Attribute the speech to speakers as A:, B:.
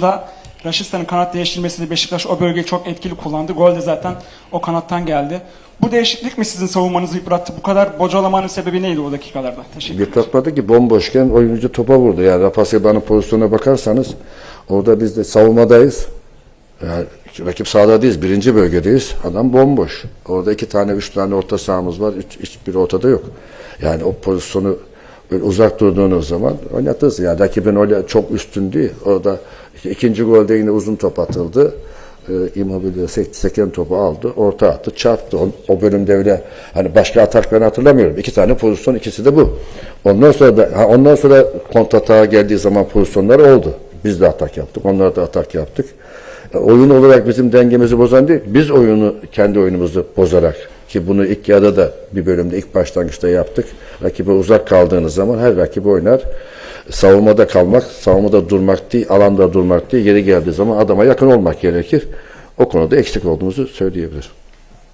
A: da Raşistan'ın kanat değiştirmesiyle Beşiktaş o bölgeyi çok etkili kullandı. Gol de zaten o kanattan geldi. Bu değişiklik mi sizin savunmanızı yıprattı? Bu kadar bocalamanın sebebi neydi o dakikalarda? Teşekkür.
B: Yıpratmadı ki bomboşken oyuncu topa vurdu. Yani Rafa Silva'nın pozisyonuna bakarsanız orada biz de savunmadayız. Yani rakip sahada değiliz. Birinci bölgedeyiz. Adam bomboş. Orada iki tane, üç tane orta sahamız var. Üç, hiçbir ortada yok. Yani o pozisyonu böyle uzak durduğunuz zaman oynatırız. Yani rakibin öyle çok üstün değil. Orada ikinci golde yine uzun top atıldı. Ee, Immobile sek, seken topu aldı, orta attı, çarptı. O, o bölümde öyle hani başka atak ben hatırlamıyorum. İki tane pozisyon, ikisi de bu. Ondan sonra da, ha, ondan sonra kontratağa geldiği zaman pozisyonlar oldu. Biz de atak yaptık, onlar da atak yaptık. E, oyun olarak bizim dengemizi bozan değil, biz oyunu kendi oyunumuzu bozarak ki bunu ilk yarıda da bir bölümde ilk başlangıçta yaptık. Rakibe uzak kaldığınız zaman her rakip oynar. Savunmada kalmak, savunmada durmak değil, alanda durmak değil, yeri geldiği zaman adama yakın olmak gerekir. O konuda eksik olduğumuzu söyleyebilirim.